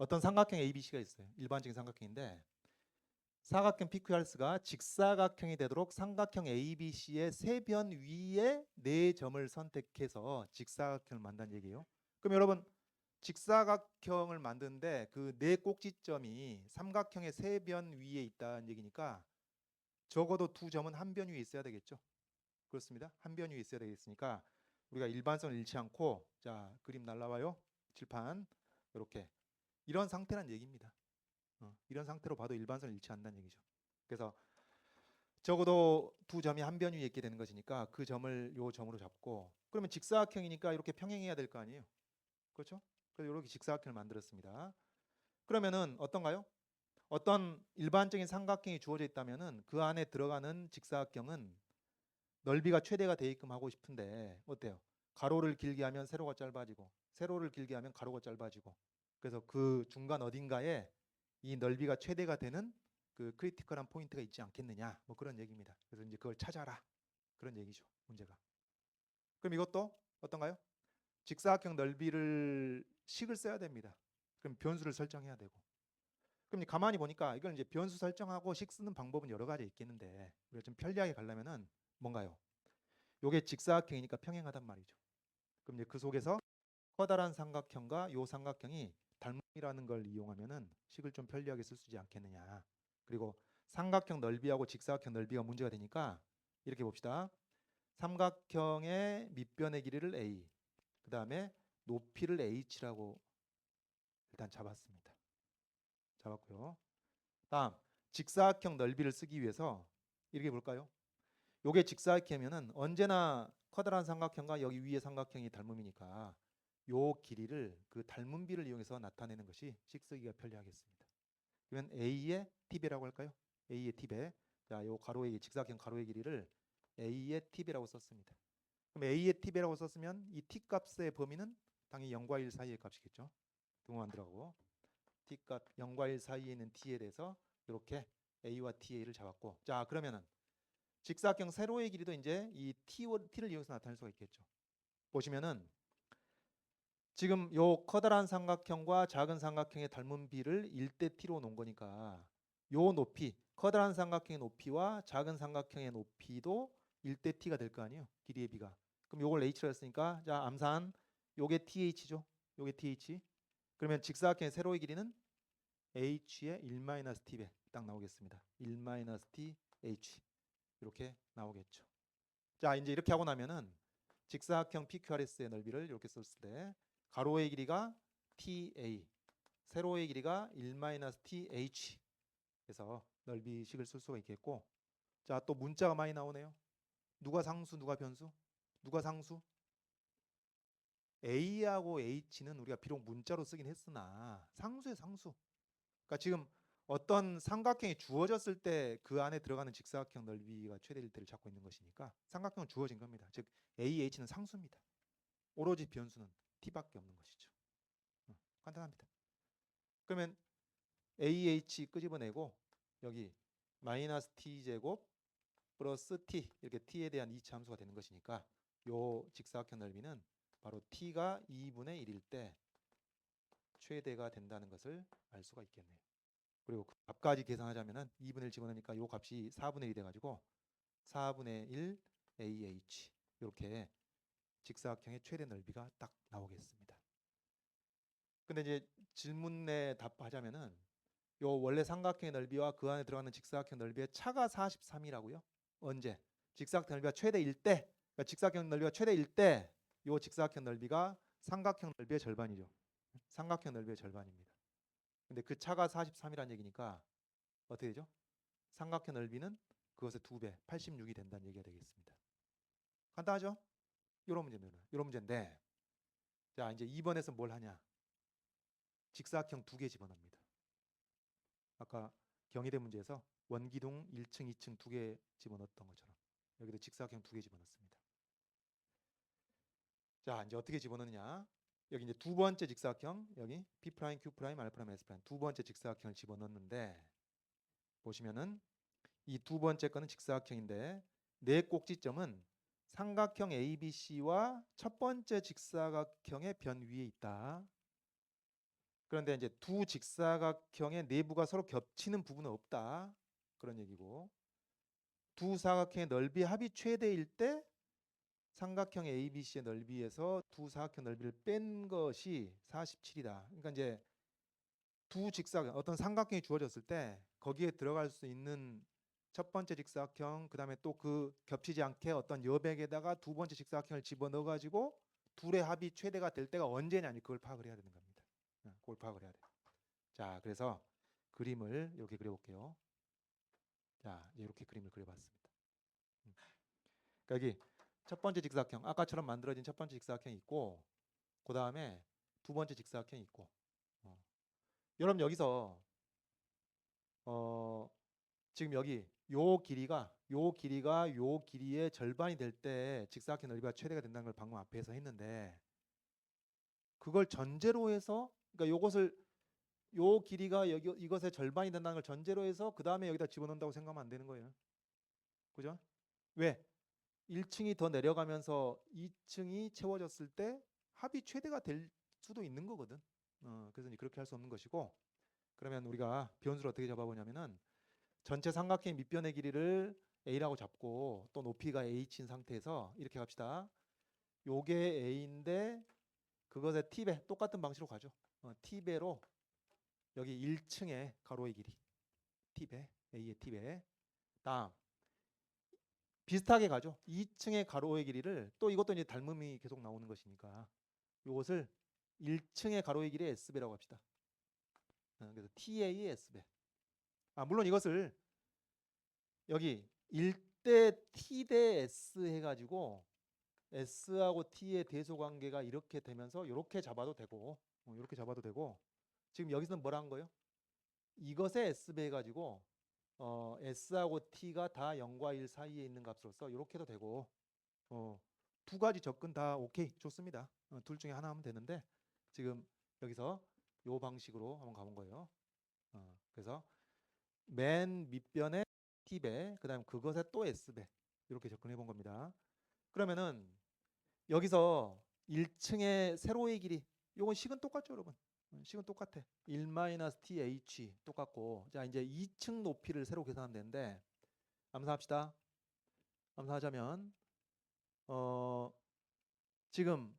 어떤 삼각형 ABC가 있어요. 일반적인 삼각형인데 사각형 PQRS가 직사각형이 되도록 삼각형 ABC의 세 변 위에 네 점을 선택해서 직사각형을 만든다는 얘기예요. 그럼 여러분 직사각형을 만드는데 그 네 꼭지점이 삼각형의 세 변 위에 있다는 얘기니까 적어도 두 점은 한 변 위에 있어야 되겠죠. 그렇습니다. 한 변 위에 있어야 되겠으니까 우리가 일반성을 잃지 않고 자 그림 날라와요. 칠판 이렇게 이런 상태란 얘기입니다. 어, 이런 상태로 봐도 일반성을 잃지 않는다는 얘기죠. 그래서 적어도 두 점이 한 변 위에 있게 되는 것이니까 그 점을 요 점으로 잡고 그러면 직사각형이니까 이렇게 평행해야 될 거 아니에요. 그렇죠? 그래서 이렇게 직사각형을 만들었습니다. 그러면은 어떤가요? 어떤 일반적인 삼각형이 주어져 있다면은 그 안에 들어가는 직사각형은 넓이가 최대가 되게끔 하고 싶은데 어때요? 가로를 길게 하면 세로가 짧아지고 세로를 길게 하면 가로가 짧아지고 그래서 그 중간 어딘가에 이 넓이가 최대가 되는 그 크리티컬한 포인트가 있지 않겠느냐 뭐 그런 얘기입니다. 그래서 이제 그걸 찾아라 그런 얘기죠 문제가. 그럼 이것도 어떤가요? 직사각형 넓이를 식을 써야 됩니다. 그럼 변수를 설정해야 되고. 그럼 가만히 보니까 이걸 이제 변수 설정하고 식 쓰는 방법은 여러 가지 있겠는데 우리가 좀 편리하게 가려면은 뭔가요? 요게 직사각형이니까 평행하단 말이죠. 그럼 이제 그 속에서 커다란 삼각형과 요 삼각형이 닮음이라는 걸 이용하면은 식을 좀 편리하게 쓸 수 있지 않겠느냐. 그리고 삼각형 넓이하고 직사각형 넓이가 문제가 되니까 이렇게 봅시다. 삼각형의 밑변의 길이를 a, 그 다음에 높이를 h라고 일단 잡았습니다. 잡았고요. 다음 직사각형 넓이를 쓰기 위해서 이렇게 볼까요? 요게 직사각형이면은 언제나 커다란 삼각형과 여기 위에 삼각형이 닮음이니까 요 길이를 그 닮은 비를 이용해서 나타내는 것이 식 쓰기가 편리하겠습니다. 그러면 a의 t배라고 할까요? a의 t배. 자, 요 가로의 직사각형 가로의 길이를 a의 t배라고 썼습니다. 그럼 a의 t배라고 썼으면 이 t 값의 범위는 당연히 0과 1 사이의 값이겠죠. 등호 안 들어가고 t 값 0과 1 사이에 있는 t에 대해서 이렇게 a와 ta를 잡았고 자 그러면은 직사각형 세로의 길이도 이제 이 t, t를 이용해서 나타낼 수가 있겠죠. 보시면은 지금 요 커다란 삼각형과 작은 삼각형의 닮은 비를 1대 t로 놓은 거니까 요 높이 커다란 삼각형의 높이와 작은 삼각형의 높이도 1대 t가 될 거 아니에요. 길이의 비가. 그럼 요걸 h로 했으니까 자 암산 요게 th죠. 요게 th. 그러면 직사각형의 세로의 길이는 h의 1-t배 딱 나오겠습니다. 1-t h 이렇게 나오겠죠. 자 이제 이렇게 하고 나면은 직사각형 PQRS의 넓이를 이렇게 썼을 때 가로의 길이가 TA, 세로의 길이가 1-TH 그래서 넓이식을 쓸 수가 있겠고 자 또 문자가 많이 나오네요. 누가 상수 누가 변수? 누가 상수? A하고 H는 우리가 비록 문자로 쓰긴 했으나 상수의 상수. 그러니까 지금 어떤 삼각형이 주어졌을 때 그 안에 들어가는 직사각형 넓이가 최대일 때를 찾고 있는 것이니까 삼각형은 주어진 겁니다. 즉 AH는 상수입니다. 오로지 변수는 t밖에 없는 것이죠. 어, 간단합니다. 그러면 AH 끄집어내고 여기 마이너스 t 제곱 플러스 t 이렇게 t에 대한 이치 함수가 되는 것이니까 요 직사각형 넓이는 바로 t가 2분의 1일 때 최대가 된다는 것을 알 수가 있겠네요. 그리고 그 값까지 계산하자면은 2분의 1 집어넣으니까 요 값이 4분의 1이 돼가지고 4분의 1 AH 이렇게 직사각형의 최대 넓이가 딱 나오겠습니다. 근데 이제 질문에 답하자면은 요 원래 삼각형의 넓이와 그 안에 들어가는 직사각형 넓이의 차가 43이라고요? 언제? 직사각형 넓이가 최대일 때, 그러니까 직사각형 넓이가 최대일 때, 요 직사각형 넓이가 삼각형 넓이의 절반이죠. 삼각형 넓이의 절반입니다. 근데 그 차가 43이라는 얘기니까 어떻게 되죠? 삼각형 넓이는 그것의 두 배, 86이 된다는 얘기가 되겠습니다. 간단하죠? 이런 문제입니다. 이런 문제인데 자 이제 2번에서 뭘 하냐? 직사각형 두 개 집어넣습니다. 아까 경희대 문제에서 원기둥 1층, 2층 두 개 집어넣었던 것처럼 여기도 직사각형 두 개 집어넣습니다. 자 이제 어떻게 집어넣느냐? 여기 이제 두 번째 직사각형 여기 p 프라임, q 프라임, r 프라임, s 프라임 두 번째 직사각형을 집어넣는데 보시면은 이 두 번째 거는 직사각형인데 네 꼭지점은 삼각형 ABC와 첫 번째 직사각형의 변 위에 있다. 그런데 이제 두 직사각형의 내부가 서로 겹치는 부분은 없다. 그런 얘기고. 두 사각형의 넓이 합이 최대일 때 삼각형 ABC의 넓이에서 두 사각형 넓이를 뺀 것이 47이다. 그러니까 이제 두 직사각 어떤 삼각형이 주어졌을 때 거기에 들어갈 수 있는 첫 번째 직사각형 그다음에 또 그 겹치지 않게 어떤 여백에다가 두 번째 직사각형을 집어넣어 가지고 둘의 합이 최대가 될 때가 언제냐 그걸 파악을 해야 되는 겁니다. 어, 그걸 파악을 해야 돼. 자, 그래서 그림을 이렇게 그려 볼게요. 자, 이제 이렇게 그림을 그려 봤습니다. 음. 그러니까 여기 첫 번째 직사각형, 아까처럼 만들어진 첫 번째 직사각형이 있고, 그 다음에 두 번째 직사각형이 있고. 어. 여러분 여기서 어, 지금 여기 요 길이가 요 길이가 요 길이의 절반이 될 때 직사각형 넓이가 최대가 된다는 걸 방금 앞에서 했는데 그걸 전제로 해서 그러니까 요것을 요 길이가 여기 이것의 절반이 된다는 걸 전제로 해서 그 다음에 여기다 집어넣는다고 생각하면 안 되는 거예요. 그죠? 왜? 1층이 더 내려가면서 2층이 채워졌을 때 합이 최대가 될 수도 있는 거거든. 어, 그래서 그렇게 할 수 없는 것이고 그러면 우리가 변수를 어떻게 잡아보냐면은 전체 삼각형 밑변의 길이를 a라고 잡고 또 높이가 h인 상태에서 이렇게 갑시다. 요게 a인데 그것의 t배 똑같은 방식으로 가죠. 어, t배로 여기 1층의 가로의 길이 t배 a의 t배 다음 비슷하게 가죠. 2층의 가로의 길이를 또 이것도 이제 닮음이 계속 나오는 것이니까 이것을 1층의 가로의 길이 s배라고 합시다. 어, 그래서 TA S배. 아 물론 이것을 여기 1대 T 대 S 해가지고 S하고 T의 대소 관계가 이렇게 되면서 이렇게 잡아도 되고 어, 이렇게 잡아도 되고 지금 여기서는 뭐라 한 거예요? 이것의 S배 해가지고 어, S하고 T가 다 0과 1 사이에 있는 값으로서 이렇게 해도 되고 어, 두 가지 접근 다 오케이 좋습니다. 어, 둘 중에 하나 하면 되는데 지금 여기서 요 방식으로 한번 가본 거예요. 어, 그래서 맨 밑변에 t배, 그 다음 그것에 또 s배 이렇게 접근해 본 겁니다. 그러면은 여기서 1층의 세로의 길이 요건 식은 똑같죠, 여러분. 어, 식은 똑같아. 1-th 똑같고 자 이제 2층 높이를 새로 계산하면 되는데 암산합시다. 암산하자면 어 지금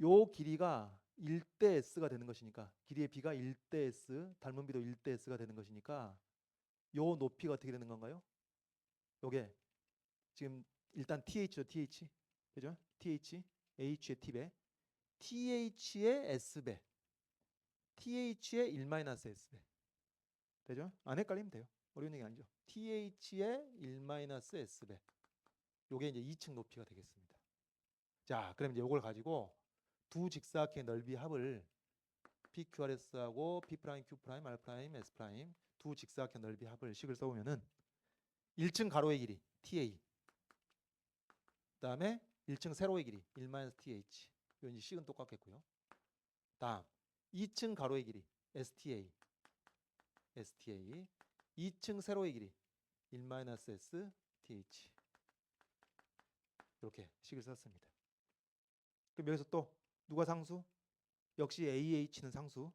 요 길이가 1대 s가 되는 것이니까 길이의 b가 1대 s, 닮은 b도 1대 s가 되는 것이니까 요 높이가 어떻게 되는 건가요? 요게 지금 일단 th죠, th. 그죠? th, h의 t배, th의 s배, th의 1-s배. 되죠? 안 헷갈리면 돼요. 어려운 얘기 아니죠. th의 1-s배. 요게 이제 2층 높이가 되겠습니다. 자, 그럼 이제 요걸 가지고 두 직사각형의 넓이 합을 PQRS하고 P 프라임, Q 프라임, R S 두 직사각형 넓이 합을 식을 써보면은 1층 가로의 길이 TA 그다음에 1층 세로의 길이 1-TH 이건 이제 식은 똑같겠고요. 다음 2층 가로의 길이 STA STA 2층 세로의 길이 1-S TH 이렇게 식을 썼습니다. 그럼 여기서 또 누가 상수? 역시 AH는 상수.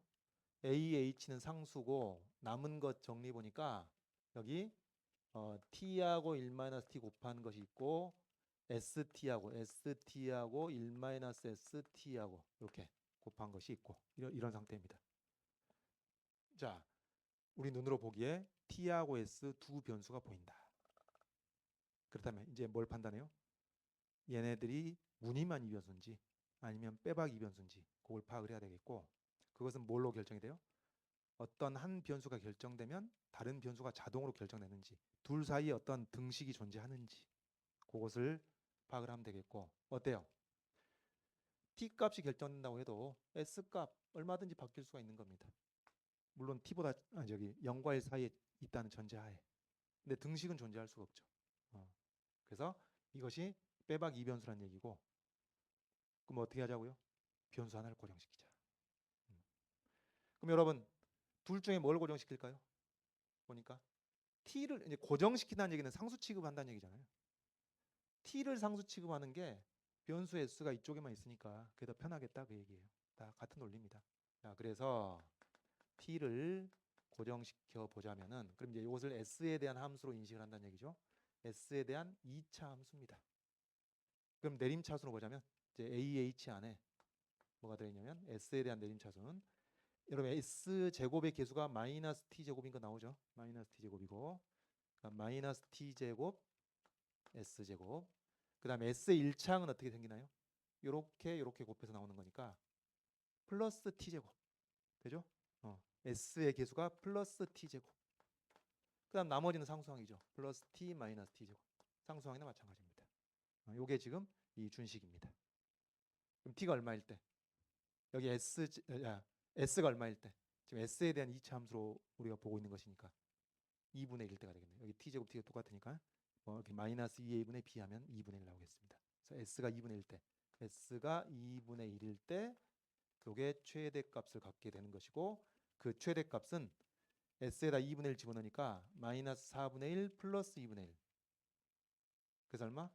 AH는 상수고 남은 것 정리 보니까 여기 어, T하고 1-T 곱한 것이 있고 ST하고 ST하고 1-ST하고 이렇게 곱한 것이 있고 이런, 이런 상태입니다. 자, 우리 눈으로 보기에 T하고 S 두 변수가 보인다. 그렇다면 이제 뭘 판단해요? 얘네들이 무늬만 이변수인지 아니면 빼박 이변수인지 그걸 파악을 해야 되겠고 그것은 뭘로 결정이 돼요? 어떤 한 변수가 결정되면 다른 변수가 자동으로 결정되는지 둘 사이에 어떤 등식이 존재하는지 그것을 파악을 하면 되겠고 어때요? t 값이 결정된다고 해도 s 값 얼마든지 바뀔 수가 있는 겁니다. 물론 t보다 아, 저기 0과 1 사이에 있다는 전제하에 근데 등식은 존재할 수가 없죠. 어. 그래서 이것이 빼박 이변수란 얘기고 그럼 어떻게 하자고요? 변수 하나를 고정시키자. 음. 그럼 여러분 둘 중에 뭘 고정시킬까요? 보니까 t를 이제 고정시킨다는 얘기는 상수 취급한다는 얘기잖아요. t를 상수 취급하는 게 변수 s가 이쪽에만 있으니까 그게 더 편하겠다 그 얘기예요. 다 같은 논리입니다. 자, 그래서 t를 고정시켜 보자면은 그럼 이제 이것을 s에 대한 함수로 인식을 한다는 얘기죠. s에 대한 2차 함수입니다. 그럼 내림차순으로 보자면 이제 AH 안에 뭐가 들어있냐면 s에 대한 내림차순 여러분 s 제곱의 개수가 마이너스 t 제곱인 거 나오죠? 마이너스 t 제곱이고 그러니까 마이너스 t 제곱 s 제곱 그 다음에 s의 1차항은 어떻게 생기나요? 요렇게 요렇게 곱해서 나오는 거니까 플러스 t 제곱 되죠? 어, s의 개수가 플러스 t 제곱 그 다음 나머지는 상수항이죠. 플러스 t 마이너스 t 제곱 상수항이나 마찬가지입니다. 어, 요게 지금 이 준식입니다. 그럼 t가 얼마일 때? 여기 s 지- 어, 야, s가 얼마일 때? 지금 s에 대한 2차 함수로 우리가 보고 있는 것이니까 2분의 1 때가 되겠네요. 여기 t 제곱 t가 똑같으니까 뭐 이렇게 마이너스 2a분의 b 하면 2분의 1 나오겠습니다. 그래서 s가 2분의 1 때, s가 2분의 1일 때 요게 최대값을 갖게 되는 것이고 그 최대값은 s에다 2분의 1 집어넣으니까 마이너스 4분의 1 플러스 2분의 1 그래서 얼마?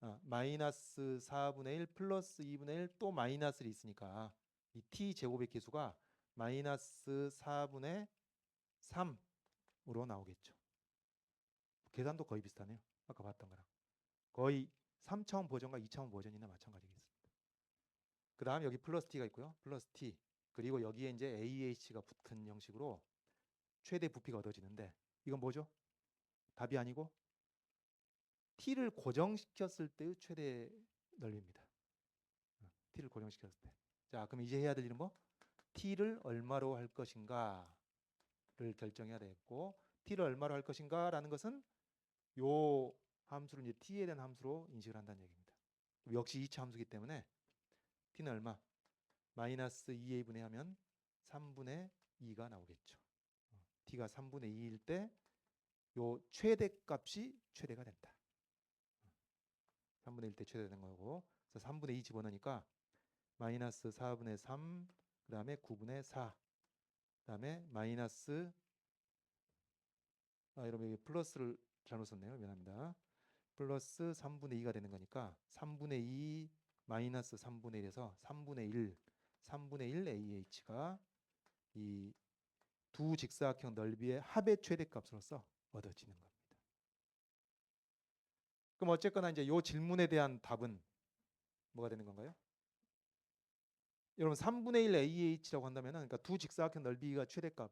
아, 마이너스 4분의 1 플러스 2분의 1 또 마이너스를 있으니까 이 t 제곱의 개수가 마이너스 4분의 3으로 나오겠죠. 계산도 거의 비슷하네요. 아까 봤던 거랑 거의 3차원 버전과 2차원 버전이나 마찬가지겠습니다. 그 다음 여기 플러스 t가 있고요. 플러스 t 그리고 여기에 이제 ah가 붙은 형식으로 최대 부피가 얻어지는데 이건 뭐죠? 답이 아니고 t를 고정시켰을 때의 최대 넓이입니다. 어, t를 고정시켰을 때. 자, 그럼 이제 해야 될 일은 뭐? T를 얼마로 할 것인가를 결정해야 되겠고 t를 얼마로 할 것인가라는 것은 요 함수를 이제 t에 대한 함수로 인식을 한다는 얘기입니다. 역시 2차 함수기 때문에 t는 얼마? 마이너스 2a분의 하면 3분의 2가 나오겠죠. 어, t가 3분의 2일 때 요 최대값이 최대가 된다. 3분의 1 때 최대된 거고 그래서 3분의 2 집어넣으니까 마이너스 4분의 3 그 다음에 9분의 4 그 다음에 마이너스 아 여러분 여기 플러스를 잘못 썼네요 미안합니다 플러스 3분의 2가 되는 거니까 3분의 2 마이너스 3분의 1에서 3분의 1 3분의 1 AH가 이 두 직사각형 넓이의 합의 최대값으로서 얻어지는 겁니다. 그럼 어쨌거나 이제 요 질문에 대한 답은 뭐가 되는 건가요? 여러분 3분의 1 AH라고 한다면은 그러니까 두 직사각형 넓이가 최대값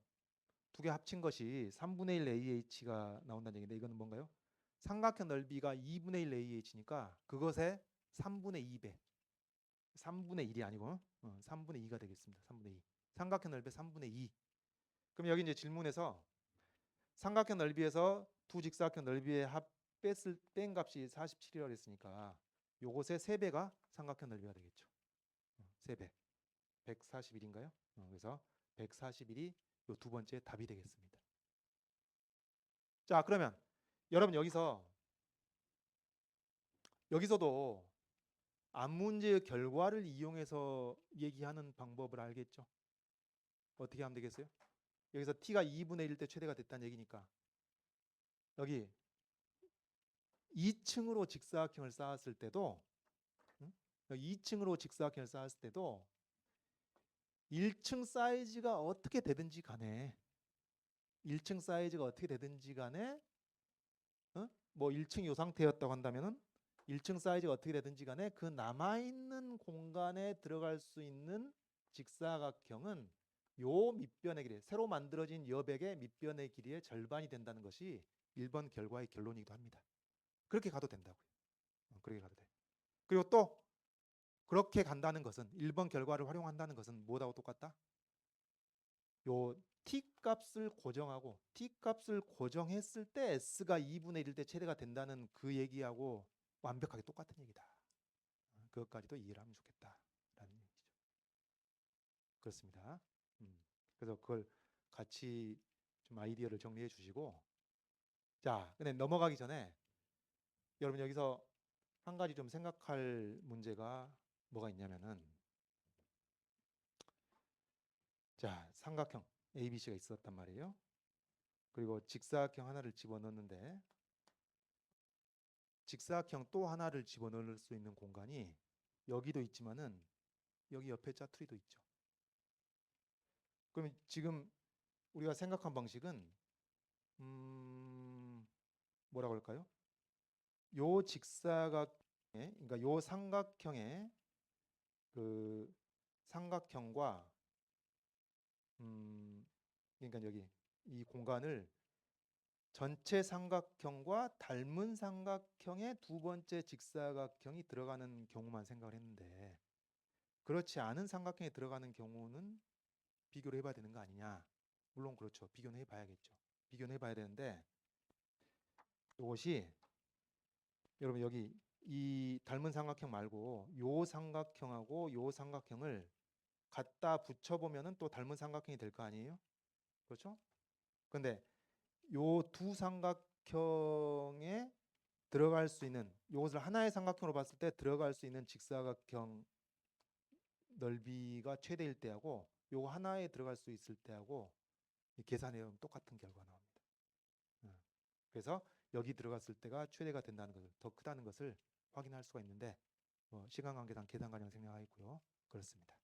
두 개 합친 것이 3분의 1 AH가 나온다는 얘기인데 이거는 뭔가요? 삼각형 넓이가 2분의 1 AH니까 그것의 3분의 2배 3분의 1이 아니고 어, 3분의 2가 되겠습니다. 3분의 2 삼각형 넓이 3분의 2 그럼 여기 이제 질문에서 삼각형 넓이에서 두 직사각형 넓이의 합 뺐을 뺀 값이 47이라고 했으니까 요것의 3배가 삼각형 넓이가 되겠죠. 어, 3배. 141인가요? 어, 그래서 141이 요 두 번째 답이 되겠습니다. 자, 그러면 여러분 여기서 여기서도 앞 문제의 결과를 이용해서 얘기하는 방법을 알겠죠? 어떻게 하면 되겠어요? 여기서 t가 2분의 1 때 최대가 됐다는 얘기니까 여기 2층으로 직사각형을 쌓았을 때도 응? 여기 2층으로 직사각형을 쌓았을 때도 1층 사이즈가 어떻게 되든지 간에 1층 사이즈가 어떻게 되든지 간에 어? 뭐 1층 요 상태였다고 한다면은 1층 사이즈가 어떻게 되든지 간에 그 남아 있는 공간에 들어갈 수 있는 직사각형은 요 밑변의 길이 새로 만들어진 여백의 밑변의 길이의 절반이 된다는 것이 1번 결과의 결론이기도 합니다. 그렇게 가도 된다고요. 어, 그렇게 가도 돼. 그리고 또 그렇게 간다는 것은 1번 결과를 활용한다는 것은 뭐하고 똑같다? 요 t 값을 고정하고 t 값을 고정했을 때 s가 2분의 1때 최대가 된다는 그 얘기하고 완벽하게 똑같은 얘기다. 어, 그것까지도 이해를 하면 좋겠다라는 얘기죠. 그렇습니다. 음, 그래서 그걸 같이 좀 아이디어를 정리해 주시고 자, 근데 넘어가기 전에 여러분 여기서 한 가지 좀 생각할 문제가 뭐가 있냐면은 자, 삼각형 ABC가 있었단 말이에요. 그리고 직사각형 하나를 집어넣는데 직사각형 또 하나를 집어넣을 수 있는 공간이 여기도 있지만은 여기 옆에 짜투리도 있죠. 그러면 지금 우리가 생각한 방식은 음, 뭐라고 할까요? 요 직사각의 그러니까 요 삼각형의 그 삼각형과 음, 그러니까 여기 이 공간을 전체 삼각형과 닮은 삼각형의 두 번째 직사각형이 들어가는 경우만 생각을 했는데 그렇지 않은 삼각형이 들어가는 경우는 비교를 해봐야 되는 거 아니냐? 물론 그렇죠. 비교는 해봐야겠죠. 비교는 해봐야 되는데 이것이 여러분 여기 이 닮은 삼각형 말고 요 삼각형하고 요 삼각형을 갖다 붙여보면은 또 닮은 삼각형이 될 거 아니에요? 그렇죠? 근데 요 두 삼각형에 들어갈 수 있는 요것을 하나의 삼각형으로 봤을 때 들어갈 수 있는 직사각형 넓이가 최대일 때하고 요거 하나에 들어갈 수 있을 때하고 이 계산해 보면 똑같은 결과 나옵니다. 어. 그래서 여기 들어갔을 때가 최대가 된다는 것을 더 크다는 것을 확인할 수가 있는데 뭐 시간 관계상 계산 과정 생략하고요. 그렇습니다.